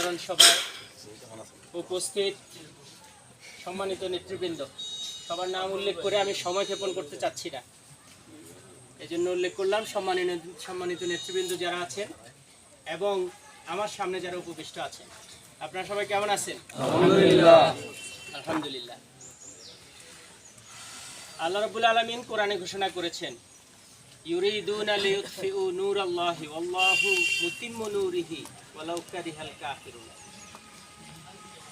সাধারণ সভায় উপস্থিত সম্মানিত নেতৃবৃন্দ। সবার নাম উল্লেখ করে আমি সময় ক্ষেপণ করতে চাচ্ছি না। এই জন্য উল্লেখ করলাম সম্মানিত সম্মানিত নেতৃবৃন্দ যারা আছেন এবং আমার সামনে যারা উপবিষ্ট আছেন। আপনারা সবাই কেমন আছেন? আলহামদুলিল্লাহ। আল্লাহ রাব্বুল আলামিন কোরআনে ঘোষণা করেছেন ইউরিদুনা লিইউতফিউ নূরাল্লাহি ওয়াল্লাহু মুতিম্মু নূরিহি।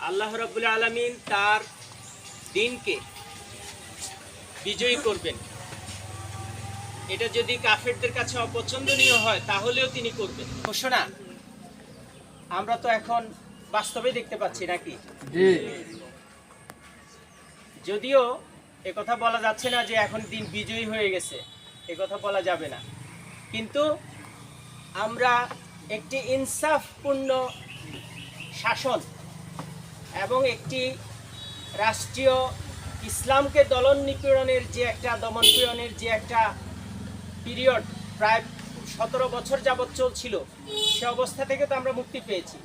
আল্লাহ রাব্বুল আলামিন তার দিনকে বিজয়ী করবেন। এটা যদি কাফেরদের কাছে অপছন্দনীয় হয় তাহলেও তিনি করবেন। ঘোষণা আমরা তো এখন বাস্তবে দেখতে পাচ্ছি নাকি? যদিও কথা বলা যাচ্ছে না যে এখন দিন বিজয়ী হয়ে গেছে কথা বলা যাবে না। কিন্তু আমরা একটি ইনসাফপূর্ণ শাসন এবং একটি রাষ্ট্রীয় ইসলামকে দলন নিপীড়নের যে একটা দমন পীড়নের যে একটা পিরিয়ড প্রায় সতেরো বছর যাবৎ চলছিল সে অবস্থা থেকে তো আমরা মুক্তি পেয়েছি।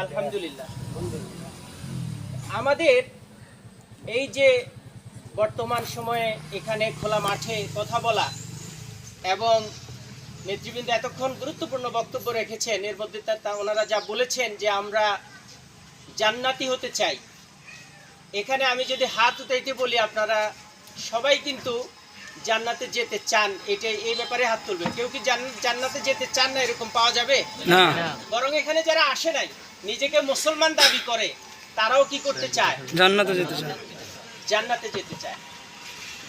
আলহামদুলিল্লাহ। আমাদের এই যে বর্তমান সময়ে এখানে খোলা মাঠে কথা বলা এবং নেতৃবৃন্দ এতক্ষণ গুরুত্বপূর্ণ বক্তব্য রেখেছেন এর মধ্যে তা ওনারা যা বলেছেন যে আমরা জান্নাতি হতে চাই। এখানে আমি যদি হাত উঠাইতে বলি আপনারা সবাই কিন্তু জান্নাতে যেতে চান এটা এই ব্যাপারে হাত তুলবে কেউ কি জান্নাতে যেতে চান না এরকম পাওয়া যাবে? না। বরং এখানে যারা আসে নাই নিজেকে মুসলমান দাবি করে তারাও কি করতে চায়? জান্নাতে যেতে চায়। জান্নাতে যেতে চায়।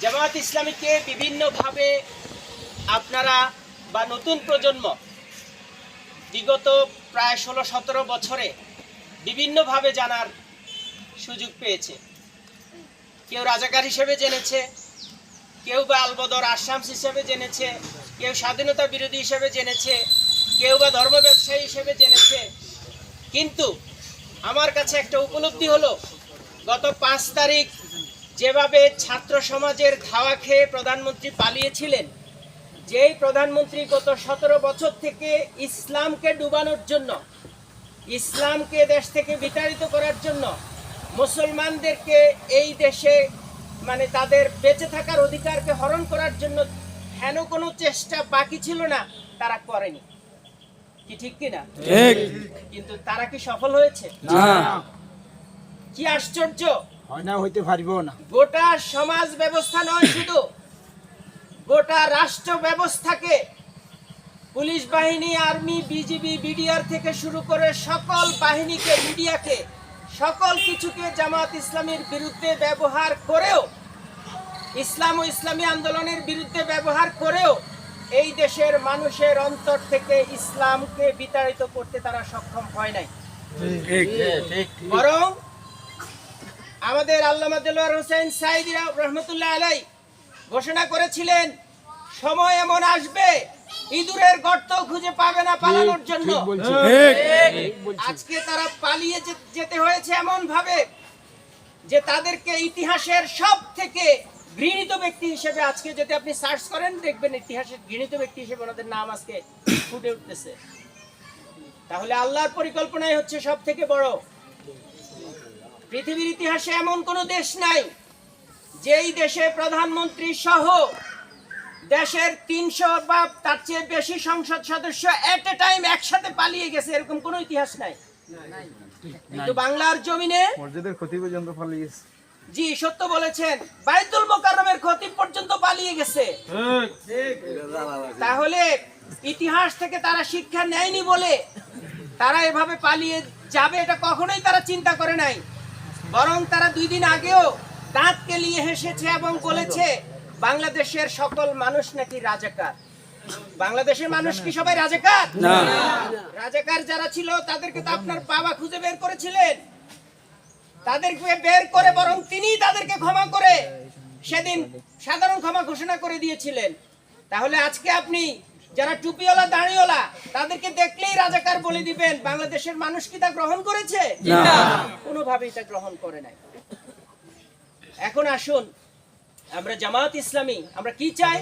জামায়াত ইসলামীকে বিভিন্নভাবে আপনারা বা নতুন প্রজন্ম, বিগত প্রায় ষোলো সতেরো বছরে বিভিন্নভাবে জানার সুযোগ পেয়েছে। কেউ রাজাকার হিসেবে জেনেছে, কেউ বা আলবদর আসামস হিসেবে জেনেছে, কেউ স্বাধীনতা বিরোধী হিসেবে জেনেছে, কেউ বা ধর্ম ব্যবসায়ী হিসেবে জেনেছে। কিন্তু আমার কাছে একটা উপলব্ধি হলো, গত পাঁচ তারিখ যেভাবে ছাত্র সমাজের ধাওয়া খেয়ে প্রধানমন্ত্রী পালিয়েছিলেন যেই প্রধানমন্ত্রী গত সতেরো বছর থেকে ইসলামকে ডুবানোর জন্য ইসলামকে দেশ থেকে বিতাড়িত করার জন্য মুসলমানদেরকে এই দেশে মানে তাদের বেঁচে থাকার অধিকারকে হরণ করার জন্য হেন কোনো চেষ্টা বাকি ছিল না তারা করেনি। কি ঠিক কিনা ঠিক। কিন্তু তারা কি সফল হয়েছে? কি আশ্চর্য! হয় না হইতে পারিব না। গোটা সমাজ ব্যবস্থা নয় শুধু গোটা রাষ্ট্র ব্যবস্থাকে পুলিশ বাহিনী আর্মি বিজিবি বিডিআর থেকে শুরু করে সকল বাহিনীকে মিডিয়াকে সকল কিছুকে জামাত ইসলামের বিরুদ্ধে ব্যবহার করেও ইসলাম ও ইসলামী আন্দোলনের বিরুদ্ধে ব্যবহার করেও এই দেশের মানুষের অন্তর থেকে ইসলামকে বিতাড়িত করতে তারা সক্ষম হয় নাই। ঠিক। বরং আমাদের আল্লাহ দেলোয়ার হোসেন সাইদি রহমতুল্লাহ আলাই ঘোষণা করেছিলেন সময় এমন আসবে ইঁদুরের গর্ত খুঁজে পাবে না পালানোর জন্য। ঠিক বলছি। ঠিক। আজকে তারা পালিয়ে যেতে হয়েছে এমন ভাবে যে তাদেরকে ইতিহাসের সব থেকে ঘৃণিত ব্যক্তি হিসেবে আজকে যদি আপনি সার্চ করেন দেখবেন ইতিহাসের ঘৃণিত ব্যক্তি হিসেবে ওনাদের নাম আজকে ফুটে উঠতেছে। তাহলে আল্লাহর পরিকল্পনাই হচ্ছে সব থেকে বড়। পৃথিবীর ইতিহাসে এমন কোন দেশ নাই যেই দেশে প্রধানমন্ত্রী সহ দেশের তিনশো বা তার চেয়ে বেশি সংসদ সদস্য এট এ টাইম একসাথে পালিয়ে গেছে এরকম কোনো ইতিহাস নাই। কিন্তু বাংলার জমিনে মসজিদের ক্ষতি পর্যন্ত পালিয়েছে জি সত্য বলেছেন। বাইতুল মোকাররমের ক্ষতি পর্যন্ত পালিয়ে গেছে। তাহলে ইতিহাস থেকে তারা শিক্ষা নেয়নি বলে তারা এভাবে পালিয়ে যাবে এটা কখনোই তারা চিন্তা করে নাই। বরং তারা দুই দিন আগেও দাঁত কেলিয়ে হেসেছে এবং বলেছে বাংলাদেশের সকল মানুষ নাকি রাজাকার? বাংলাদেশের মানুষ কি সবাই রাজাকার? না। রাজাকার যারা ছিল তাদেরকে তো আপনার বাবা খুঁজে বের করেছিলেন। তাদেরকে বের করে বরং তিনি তাদেরকে ক্ষমা করে সেদিন সাধারণ ক্ষমা ঘোষণা করে দিয়েছিলেন। তাহলে আজকে আপনি যারা টুপিওয়ালা দাঁড়িওয়ালা তাদেরকে দেখলেই রাজাকার বলে দিবেন বাংলাদেশের মানুষ কি তা গ্রহণ করেছে? কোনোভাবেই তা গ্রহণ করে নাই। এখন আসুন আমরা জামাত ইসলামী আমরা কি চাই?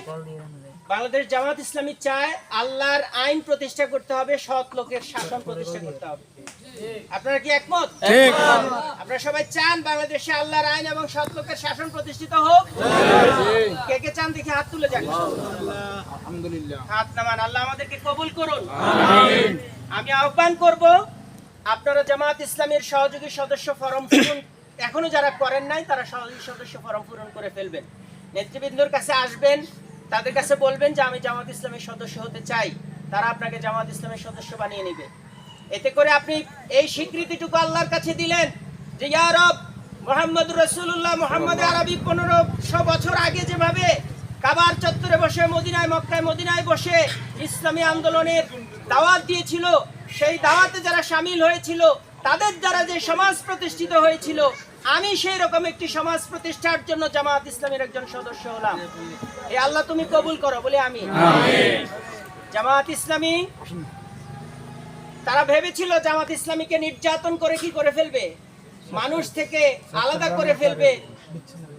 বাংলাদেশ জামাত ইসলামী চায় আল্লাহর আইন প্রতিষ্ঠা করতে হবে সৎ লোকের শাসন প্রতিষ্ঠা করতে হবে। আপনারা কি একমত? আপনারা সবাই চান বাংলাদেশে আল্লাহর আইন এবং সৎ লোকের শাসন প্রতিষ্ঠিত হোক? কে কে চান দেখে হাত তুলে যান। আলহামদুলিল্লাহ। হাত নামান আল্লাহ আমাদেরকে কবুল করুন। আমি আহ্বান করব আপনারা জামাত ইসলামের সহযোগী সদস্য ফরম পূরণ এখনও যারা করেন নাই তারা সদস্য ফরম পূরণ করে ফেলবেন। নেতৃবৃন্দর কাছে আসবেন তাদের কাছে বলবেন যে আমি জামাত ইসলামের সদস্য হতে চাই। তারা আপনাকে জামাত ইসলামের সদস্য বানিয়ে নেবে। এতে করে আপনি এই স্বীকৃতিটুকু আল্লাহর কাছে দিলেন যে ইয়ারব মোহাম্মদ রসুল্লাহ মোহাম্মদ আরবি পনেরোশো বছর আগে যেভাবে কাবার চত্বরে বসে মদিনায় মক্কায় মদিনায় বসে ইসলামী আন্দোলনের দাওয়াত দিয়েছিল সেই দাওয়াতে যারা সামিল হয়েছিল তাদের দ্বারা যে সমাজ প্রতিষ্ঠিত হয়েছিল আমি সেই রকম একটি সমাজ প্রতিষ্ঠার জন্য জামাত ইসলামের একজন সদস্য হলাম। এই আল্লাহ তুমি কবুল করো বলে আমি। জামাত ইসলামী তারা ভেবেছিল জামাত ইসলামীকে নির্যাতন করে কি করে ফেলবে? মানুষ থেকে আলাদা করে ফেলবে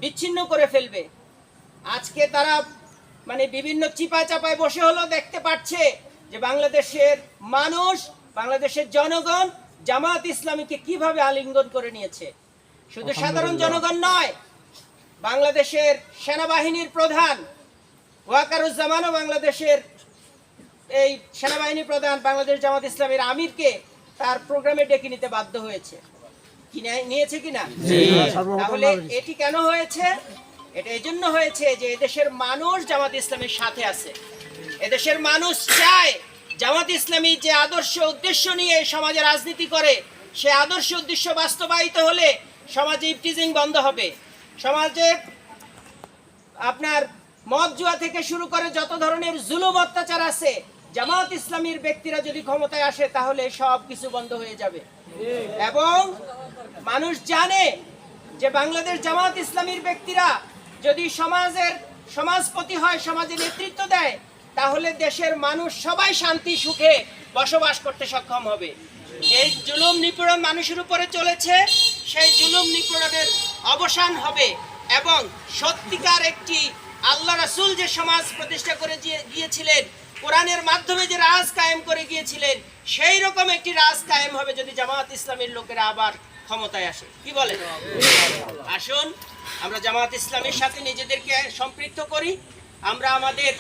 বিচ্ছিন্ন করে ফেলবে। আজকে তারা মানে বিভিন্ন চিপা চাপায় বসে হলো দেখতে পাচ্ছে যে বাংলাদেশের মানুষ বাংলাদেশের জনগণ জামাত ইসলামীকে কীভাবে আলিঙ্গন করে নিয়েছে। শুধু সাধারণ জনগণ নয় বাংলাদেশের সেনাবাহিনীর প্রধান ওয়াকারুজ্জামানও বাংলাদেশের এই সেনাবাহিনী প্রধান বাংলাদেশ জামাত ইসলামের আমিরকে তার প্রোগ্রামে ডেকে নিতে বাধ্য হয়েছে। নিয়েছে কিনা তাহলে এটি কেন হয়েছে? এটা এই জন্য হয়েছে যে এদেশের মানুষ জামাত ইসলামের সাথে আছে। এদেশের মানুষ চায় জামাত ইসলামী যে আদর্শ উদ্দেশ্য নিয়ে সমাজে রাজনীতি করে সে আদর্শ উদ্দেশ্য বাস্তবায়িত হলে সমাজে ইফটিজিং বন্ধ হবে। সমাজে আপনার মদ জুয়া থেকে শুরু করে যত ধরনের জুলুম অত্যাচার আছে, জামাত ইসলামীর ব্যক্তিরা যদি ক্ষমতায় আসে, তাহলে সব কিছু বন্ধ হয়ে যাবে। এবং মানুষ জানে যে বাংলাদেশ জামাত ইসলামীর ব্যক্তিরা যদি সমাজের সমাজপতি হয়, সমাজে নেতৃত্ব দেয়, তাহলে দেশের মানুষ সবাই শান্তি, সুখে বসবাস করতে সক্ষম হবে। এই জুলুম নিপীড়ন মানুষের উপরে চলেছে। সেই জুলুম নিপীড়নের অবসান হবে এবং সত্যিকার একটি আল্লাহ রাসুল যে সমাজ প্রতিষ্ঠা করে গিয়ে- গিয়েছিলেন, কোরআনের মাধ্যমে যে রাজ কায়েম করে গিয়েছিলেন, সেই রকম একটি রাজ কায়েম হবে যদি জামাত ইসলামের লোকেরা আবার ক্ষমতায় আসে। কি বলে আসুন, আমরা জামাত ইসলামের সাথে নিজেদেরকে সম্পৃক্ত করি। আমরা আমাদের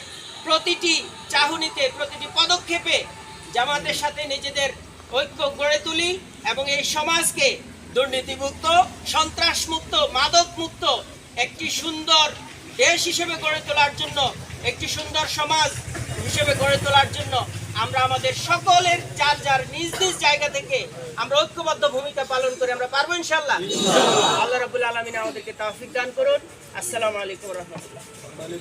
প্রতিটি চাহনিতে, প্রতিটি পদক্ষেপে জামাতের সাথে নিজেদের ঐক্য গড়ে তুলি এবং এই সমাজকে দুর্নীতিমুক্ত সন্ত্রাসমুক্ত মাদকমুক্ত একটি সুন্দর দেশ হিসেবে গড়ে তোলার জন্য একটি সুন্দর সমাজ হিসেবে গড়ে তোলার জন্য আমরা আমাদের সকলের যার যার নিজ নিজ জায়গা থেকে আমরা ঐক্যবদ্ধ ভূমিকা পালন করে আমরা পারব ইনশাল্লাহ আল্লাহ রাবুল আলমিন আমাদেরকে তৌফিক দান করুন। আসসালামু আলাইকুম রহমতুল্লাহ।